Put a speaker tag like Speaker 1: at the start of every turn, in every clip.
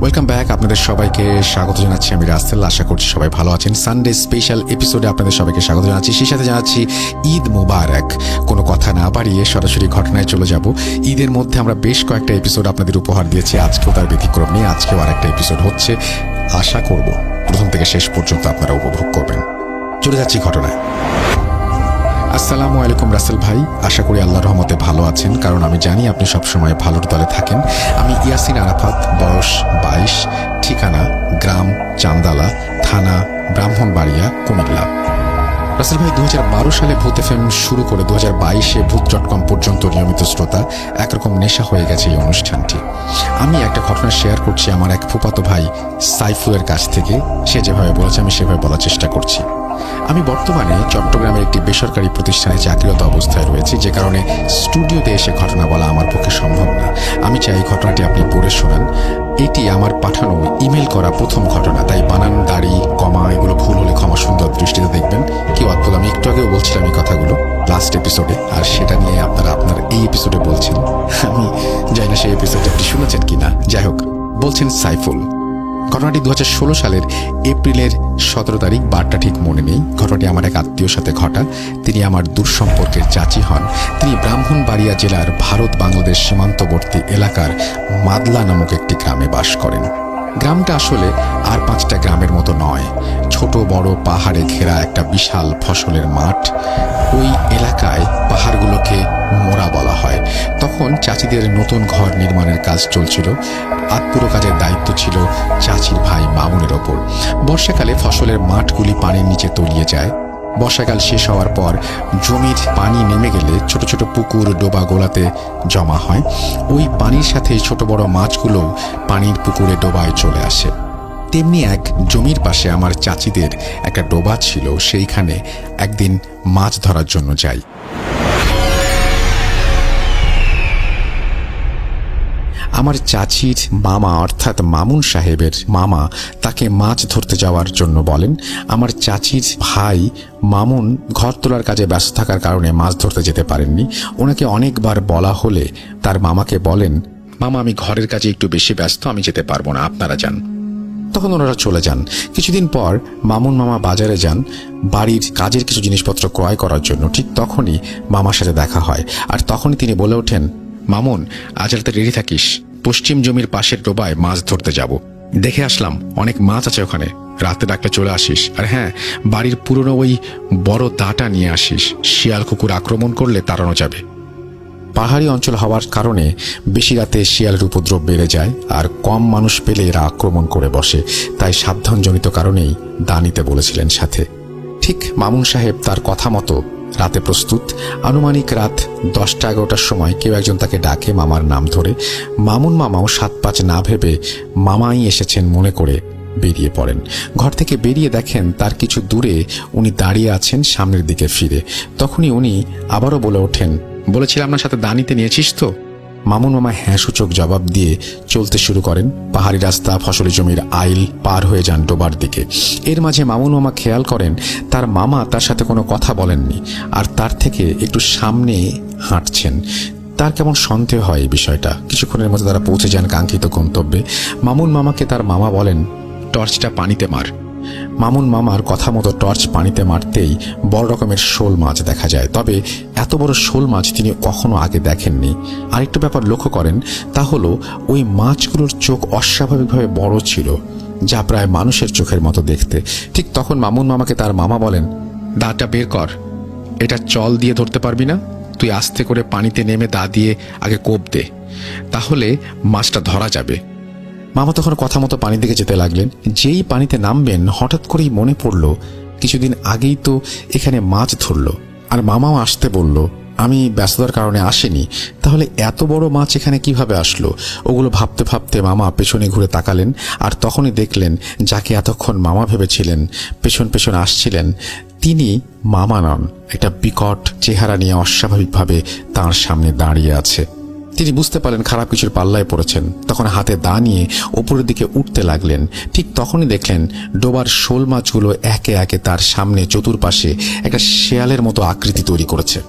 Speaker 1: Welcome back আপনাদের সবাইকে স্বাগত জানাচ্ছি। আমি রাস্তেল আশা করছি সবাই ভালো আছেন। সানডে স্পেশাল এপিসোডে আপনাদের সবাইকে স্বাগত জানাচ্ছি। সেই সাথে জানাচ্ছি ঈদ মুবারক। কোনো কথা না বাড়িয়ে সরাসরি ঘটনায় চলে যাব। ঈদের মধ্যে আমরা বেশ কয়েকটা এপিসোড আপনাদের উপহার দিয়েছি। আজকেও তার ব্যতিক্রম নিয়ে আজকেও আরেকটা এপিসোড হচ্ছে। আশা করব প্রথম থেকে শেষ পর্যন্ত আপনারা উপভোগ করবেন। চলে যাচ্ছি ঘটনায়। আসসালামু আলাইকুম রাসেল ভাই। আশা করি আল্লাহর রহমতে ভালো আছেন, কারণ আমি জানি আপনি সবসময় ভালোর দলে থাকেন। আমি ইয়াসিন আরাফাত, বয়স বাইশ, ঠিকানা গ্রাম চান্দালা, থানা ব্রাহ্মণবাড়িয়া, কুমিল্লা। রাসেল ভাই দু হাজার বারো সালে ভূত এফএম শুরু করে দু হাজার বাইশে ভূত ডট কম পর্যন্ত নিয়মিত শ্রোতা, একরকম নেশা হয়ে গেছে এই অনুষ্ঠানটি। আমি একটা ঘটনা শেয়ার করছি আমার এক ফুপাতো ভাই সাইফুলের কাছ থেকে, সে যেভাবে বলেছে আমি সেভাবে বলার চেষ্টা করছি। আমি বর্তমানে চট্টগ্রামের একটি বেসরকারি প্রতিষ্ঠানে চাকরিরত অবস্থায় রয়েছি, যে কারণে স্টুডিওতে এসে ঘটনা বলা আমার পক্ষে সম্ভব না। আমি চাই ঘটনাটি আপনি পড়ে শোনান। এটি আমার পাঠানো ইমেল করা প্রথম ঘটনা, তাই বানান, দাড়ি, কমা, এগুলো ভুল হলে ক্ষমা সুন্দর দৃষ্টিতে দেখবেন। কি অদ্ভুত, আমি একটু আগেও বলছিলাম এই কথাগুলো লাস্ট এপিসোডে আর সেটা নিয়ে আপনারা আপনার এই এপিসোডে বলছেন। আমি জানি না সেই এপিসোডে আপনি শুনেছেন কিনা। যাই হোক, বলছেন সাইফুল। ঘটনাটি দু হাজার ষোলো সালের এপ্রিলের সতেরো তারিখ, বারটা ঠিক মনে নেই। ঘটনাটি আমার এক আত্মীয়র সাথে ঘটা। তিনি আমার দূরসম্পর্কের চাচি হন। তিনি ব্রাহ্মণবাড়িয়া জেলার ভারত বাংলাদেশ সীমান্তবর্তী এলাকার মাদলা নামক একটি গ্রামে বাস করেন। গ্রামটা আসলে আর পাঁচটা গ্রামের মতো নয়। ছোট বড় পাহাড়ে ঘেরা একটা বিশাল ফসলের মাঠ। ওই এলাকায় পাহাড়গুলোকে মোড়া বলা হয়। তখন চাচিদের নতুন ঘর নির্মাণের কাজ চলছিল। পুরো কাজের দায়িত্ব ছিল চাচির ভাই মামুনের ওপর। বর্ষাকালে ফসলের মাঠগুলি পানির নিচে তলিয়ে যায়। বর্ষাকাল শেষ হওয়ার পর জমির পানি নেমে গেলে ছোট ছোট পুকুর, ডোবা গোলাতে জমা হয়। ওই পানির সাথে ছোট বড় মাছগুলো পানির পুকুরে ডোবায় চলে আসে। তেমনি এক জমির পাশে আমার চাচিদের একটা ডোবা ছিল, সেইখানে একদিন মাছ ধরার জন্য যাই। আমার চাচির মামা অর্থাৎ মামুন সাহেবের মামা তাকে মাছ ধরতে যাওয়ার জন্য বলেন, আমার চাচির ভাই মামুন ঘর তোলার কাজে ব্যস্ত থাকার কারণে মাছ ধরতে যেতে পারেননি। ওনাকে অনেকবার বলা হলে তার মামাকে বলেন, মামা, আমি ঘরের কাজে একটু বেশি ব্যস্ত, আমি যেতে পারব না, আপনারা যান। তখন ওনারা চলে যান। কিছুদিন পর মামুন মামা বাজারে যান, বাড়ির কাজের কিছু জিনিসপত্র ক্রয় করার জন্য। ঠিক তখনই মামার সাথে দেখা হয়। আর তখনই তিনি বলে ওঠেন, মামুন, আজ রাতে রেডি থাকিস? পশ্চিম জমির পাশের ডোবায় মাছ ধরতে যাব। দেখে আসলাম, অনেক মাছ আছে ওখানে। রাতে ডাকলে চলে আসিস। আর হ্যাঁ বাড়ির পুরনো ওই বড় দাটা নিয়ে আসিস। শিয়াল কুকুর আক্রমণ করলে তাড়ানো যাবে। পাহাড়ি অঞ্চল হওয়ার কারণে বেশি রাতে শিয়ালের উপদ্রব বেড়ে যায় আর কম মানুষ পেলে এরা আক্রমণ করে বসে। তাই সাবধানজনিত কারণেই দা নিতে বলেছিলেন সাথে। ঠিক মামুন সাহেব তার কথা মতো রাতে প্রস্তুত। আনুমানিক রাত দশটা এগারোটার সময় কেউ একজন তাকে ডাকে মামার নাম ধরে। মামুন মামাও সাত পাঁচ না ভেবে মামাই এসেছেন মনে করে বেরিয়ে পড়েন। ঘর থেকে বেরিয়ে দেখেন তার কিছু দূরে উনি দাঁড়িয়ে আছেন সামনের দিকে ফিরে। তখনই উনি আবারও বলে ওঠেন, বলেছিলাম আপনার সাথে দানিতে নিয়েছিস তো? মামুন মামা হ্যাঁ সূচক জবাব দিয়ে চলতে শুরু করেন। পাহাড়ি রাস্তা, ফসলি জমির আইল পার হয়ে যান ডোবার দিকে। এর মাঝে মামুন মামা খেয়াল করেন, তার মামা তার সাথে কোনো কথা বলেননি আর তার থেকে একটু সামনে হাঁটছেন। তার কেমন সন্দেহ হয় এই বিষয়টা। কিছুক্ষণের মধ্যে তারা পৌঁছে যান কাঙ্ক্ষিত গন্তব্যে। মামুন মামাকে তার মামা বলেন, টর্চটা পানিতে মার। মামুন মামার কথা মতো টর্চ পানিতে মারতেই বড় রকমের শোল মাছ দেখা যায়। তবে এত বড় শোল মাছ তিনি কখনো আগে দেখেননি। আরেকটা ব্যাপার লক্ষ্য করেন, তা হলো ওই মাছগুলোর চোখ অস্বাভাবিকভাবে বড় ছিল, যা প্রায় মানুষের চোখের মতো দেখতে। ঠিক তখন মামুন মামাকে তার মামা বলেন, দাঁতটা বের কর। এটা চল দিয়ে ধরতে পারবি না। তুই আস্তে করে পানিতে নেমে দা দিয়ে আগে কোপ দে। তাহলে মাছটা ধরা যাবে। মামা তখন কথা মতো পানির দিকে যেতে লাগলেন। যেই পানিতে নামবেন, হঠাৎ করেই মনে পড়ল, কিছুদিন আগেই তো এখানে মাছ ধরলো। আর মামাও আসতে বলল, আমি ব্যস্ততার কারণে আসেনি। তাহলে এত বড় মাছ এখানে কীভাবে আসলো? ওগুলো ভাবতে ভাবতে মামা পেছনে ঘুরে তাকালেন আর তখনই দেখলেন, যাকে এতক্ষণ মামা ভেবেছিলেন, পেছন পেছন আসছিলেন, তিনি মামা নন। একটা বিকট চেহারা নিয়ে অস্বাভাবিকভাবে তার সামনে দাঁড়িয়ে আছে। তিনি বুঝতে পারলেন খারাপ কিছুর পাল্লায় পড়েছেন। তখন হাতে দা নিয়ে ওপরের দিকে উঠতে লাগলেন। ঠিক তখনই দেখলেন ডোবার শোল মাছগুলো একে একে তার সামনে চতুর্পাশে একটা শেয়ালের মতো আকৃতি তৈরি করেছে।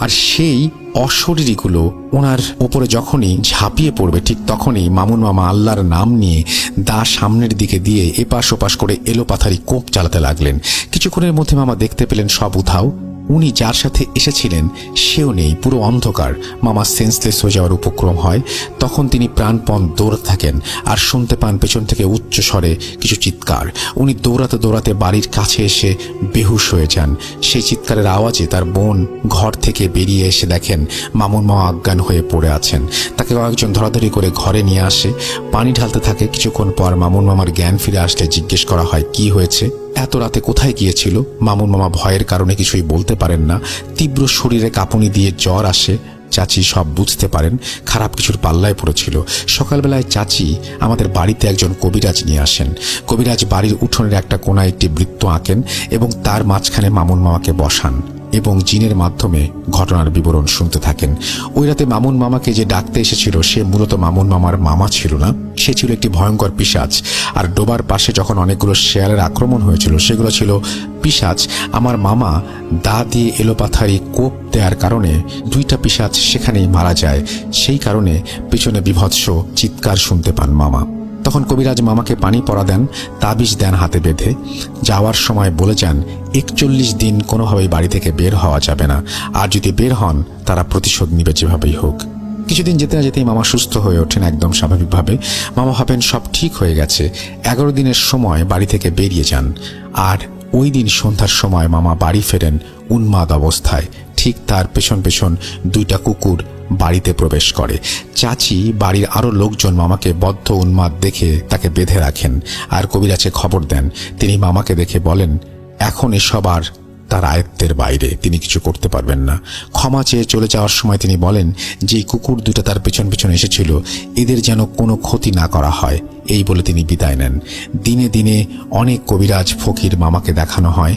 Speaker 1: আর সেই অশরীরীগুলো ওনার ওপরে যখনই ঝাঁপিয়ে পড়বে, ঠিক তখনই মামুন মামা আল্লাহর নাম নিয়ে দা সামনের দিকে দিয়ে এপাশ ওপাশ করে এলোপাথারি কোপ চালাতে লাগলেন। কিছুক্ষণের মধ্যে মামা দেখতে পেলেন সব উধাও। উনি যার সাথে এসেছিলেন, সেও নেই, পুরো অন্ধকার। মামা সেন্সলেস হয়ে যাওয়ার উপক্রম হয়। তখন তিনি প্রাণপণ দৌড়াতে থাকেন আর শুনতে পান পেছন থেকে উচ্চ স্বরে কিছু চিৎকার। উনি দৌড়াতে দৌড়াতে বাড়ির কাছে এসে বেহুশ হয়ে যান। সেই চিৎকারের আওয়াজে তার বোন ঘর থেকে বেরিয়ে এসে দেখেন মামুন মা অজ্ঞান হয়ে পড়ে আছেন। তাকে কয়েকজন ধরাধরি করে ঘরে নিয়ে আসে। পানি ঢালতে থাকে। কিছুক্ষণ পর মামুন মামার জ্ঞান ফিরে আসলে জিজ্ঞেস করা হয়, কি হয়েছে? এত রাতে কোথায় গিয়েছিল? মামুন মামা ভয়ের কারণে কিছুই বলতে পারেন না। তীব্র শরীরে কাঁপুনি দিয়ে জ্বর আসে। চাচি সব বুঝতে পারেন। খারাপ কিছুর পাল্লায় পড়েছিল। সকালবেলায় চাচি আমাদের বাড়িতে একজন কবিরাজ নিয়ে আসেন। কবিরাজ বাড়ির উঠোনের একটা কোনায় একটি বৃত্ত আঁকেন এবং তার মাঝখানে মামুন মামাকে বসান। এবং জিনের মাধ্যমে ঘটনার বিবরণ শুনতে থাকেন। ওই রাতে মামুন মামাকে যে ডাকতে এসেছিল, সে মূলত মামুন মামার মামা ছিল না। সে ছিল একটি ভয়ঙ্কর পিসাজ। আর ডোবার পাশে যখন অনেকগুলো শেয়ালের আক্রমণ হয়েছিল, সেগুলো ছিল পিসাজ। আমার মামা দা দিয়ে এলোপাথারি কোপ দেওয়ার কারণে দুইটা পিসাজ সেখানেই মারা যায়। সেই কারণে পিছনে বিভৎস চিৎকার শুনতে পান মামা। তখন কবিরাজ মামাকে পানি পরা দেন, তাবিজ দেন হাতে বেঁধে। যাওয়ার সময় বলে যান, একচল্লিশ দিন কোনোভাবেই বাড়ি থেকে বের হওয়া যাবে না। আর যদি বের হন, তারা প্রতিশোধ নিবে যেভাবেই হোক। কিছুদিন যেতে না যেতেই মামা সুস্থ হয়ে ওঠেন একদম স্বাভাবিকভাবে। মামা ভাবেন সব ঠিক হয়ে গেছে। এগারো দিনের সময় বাড়ি থেকে বেরিয়ে যান। আর ওই দিন সন্ধ্যার সময় মামা বাড়ি ফেরেন উন্মাদ অবস্থায়। ঠিক তার পেছন পেছন দুইটা কুকুর বাড়িতে প্রবেশ করে। চাচি বাড়ির আরও লোকজন মামাকে বদ্ধ উন্মাদ দেখে তাকে বেঁধে রাখেন আর কবিরাজে খবর দেন। তিনি মামাকে দেখে বলেন, এখন এসব আর তার আয়ত্তের বাইরে, তিনি কিছু করতে পারবেন না। ক্ষমা চেয়ে চলে যাওয়ার সময় তিনি বলেন, যে কুকুর দুটো তার পেছন পেছন এসেছিল, এদের যেন কোনো ক্ষতি না করা হয়। এই বলে তিনি বিদায় নেন। দিনে দিনে অনেক কবিরাজ ফকির মামাকে দেখানো হয়,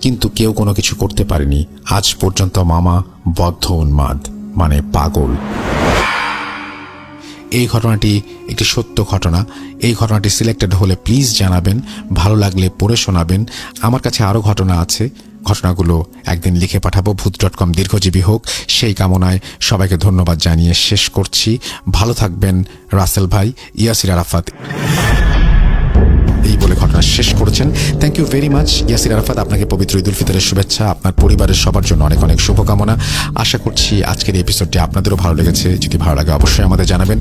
Speaker 1: কিন্তু কেউ কোনো কিছু করতে পারেনি। আজ পর্যন্ত মামা বদ্ধ উন্মাদ। মানে পাগল। এই ঘটনাটি একটি সত্য ঘটনা। এই ঘটনাটি সিলেক্টেড হলে প্লিজ জানাবেন, ভালো লাগলে পড়ে শোনাবেন। আমার কাছে আরও ঘটনা আছে। ঘটনাগুলো একদিন লিখে পাঠাবো ভূত ডট কম দীর্ঘজীবী হোক, সেই কামনায় সবাইকে ধন্যবাদ জানিয়ে শেষ করছি। ভালো থাকবেন রাসেল ভাই, ইয়াসির আরাফাত। বলে ঘটনা শেষ করেছেন। Thank you very much Yasir Arafat, আপনাকে পবিত্র ঈদুল ফিতরের শুভেচ্ছা। আপনার পরিবারের সবার জন্য অনেক অনেক শুভকামনা। আশা করছি আজকের এপিসোডটি আপনাদেরও ভালো লেগেছে। যদি ভালো লাগে অবশ্যই আমাদের জানাবেন।